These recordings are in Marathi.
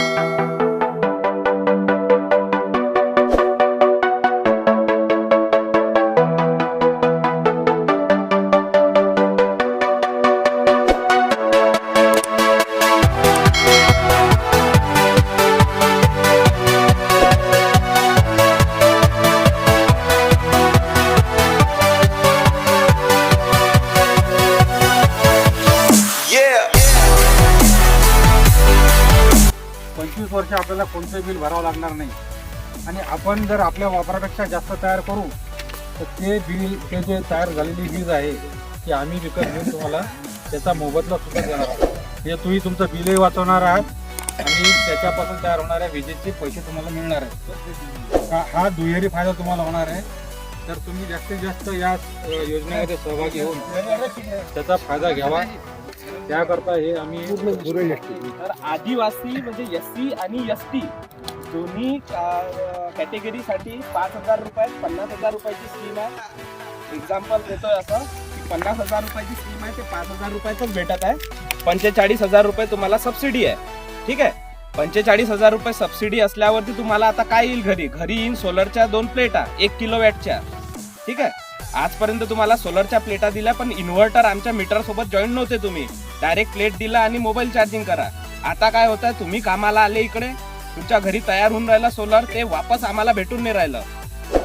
Música पंचवीस वर्ष आपल्याला कोणतं बिल भरावं लागणार नाही. आणि आपण जर आपल्या वापरापेक्षा जास्त तयार करू तर ते बिल ते जे तयार झालेली वीज आहे ती आम्ही विकत घेऊन तुम्हाला त्याचा मोबदला सुद्धा देणार आहोत. हे तुम्ही तुमचं बिलही वाचवणार आहात आणि त्याच्यापासून तयार होणाऱ्या विजेचे पैसे तुम्हाला मिळणार आहेत. हा हा दुहेरी फायदा तुम्हाला होणार आहे. तर तुम्ही जास्तीत जास्त या योजनेमध्ये सहभागी होऊन त्याचा फायदा घ्यावा. त्याकरता हे आम्ही तर आदिवासी म्हणजे एस सी आणि एस टी दोन्ही कॅटेगरीसाठी पाच हजार रुपयात पन्नास हजार रुपयाची स्कीम आहे. एक्झाम्पल देतोय असं की पन्नास हजार रुपयाची स्कीम आहे ते पाच हजार रुपयातच भेटत आहे. पंचेचाळीस हजार रुपये तुम्हाला सबसिडी आहे. ठीक आहे? पंचेचाळीस हजार रुपये सबसिडी असल्यावरती तुम्हाला आता काय येईल घरी? घरी येईल सोलरच्या दोन प्लेटा एक किलो वॅटच्या ठीक आहे? आजपर्यंत तुम्हाला सोलरच्या प्लेटा दिल्या पण इन्व्हर्टर आमच्या मीटर सोबत जॉईन नव्हते तुम्ही. डायरेक्ट प्लेट दिला आणि मोबाईल चार्जिंग करा. आता काय होत आहे तुम्ही कामाला आले इकडे तुमच्या घरी तयार होऊन राहिला सोलर ते वापस आम्हाला भेटून नाही राहिलं.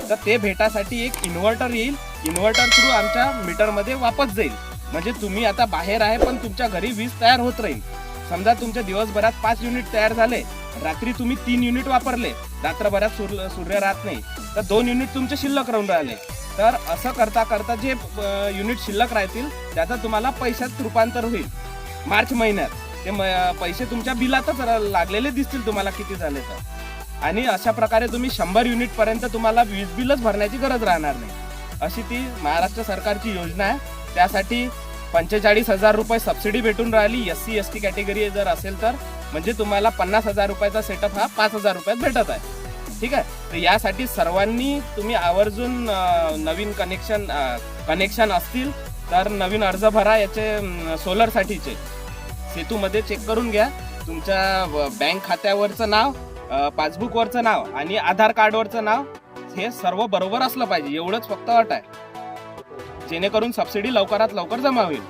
तर ते भेटासाठी एक इन्व्हर्टर येईल. इन्व्हर्टर थ्रू आमच्या मीटरमध्ये वापस जाईल. म्हणजे तुम्ही आता बाहेर आहे पण तुमच्या घरी वीज तयार होत राहील. समजा तुमच्या दिवसभरात पाच युनिट तयार झाले रात्री तुम्ही तीन युनिट वापरले रात्रभरात सूर्य सूर्य राहत नाही तर दोन युनिट तुमचे शिल्लक राहून राहिले. तर असं करता करता जे युनिट शिल्लक राहतील त्याचं तुम्हाला पैशात रूपांतर होईल. मार्च महिन्यात. ते म- पैसे तुमच्या बिलातच लागलेले दिसतील तुम्हाला किती झाले तर. आणि अशा प्रकारे तुम्ही शंभर युनिट पर्यंत तुम्हाला वीज बिलच भरण्याची गरज राहणार नाही. अशी ती महाराष्ट्र सरकारची योजना आहे. त्यासाठी पंचेचाळीस हजार रुपये सबसिडी भेटून राहिली. S C S T category जर असेल तर म्हणजे तुम्हाला पन्नास हजार रुपयाचा सेटअप हा पाच हजार रुपयात भेटत आहे. ठीक आहे? तर यासाठी सर्वांनी तुम्ही आवर्जून नवीन कनेक्शन कनेक्शन असतील तर नवीन अर्ज भरा याचे सोलरसाठीचे सेतूमध्ये चेक करून घ्या. तुमच्या बँक खात्यावरचं नाव पासबुकवरचं नाव आणि आधार कार्डवरचं नाव हे सर्व बरोबर असलं पाहिजे. एवढंच फक्त अट आहे जेणेकरून सबसिडी लवकरात लवकर जमा होईल.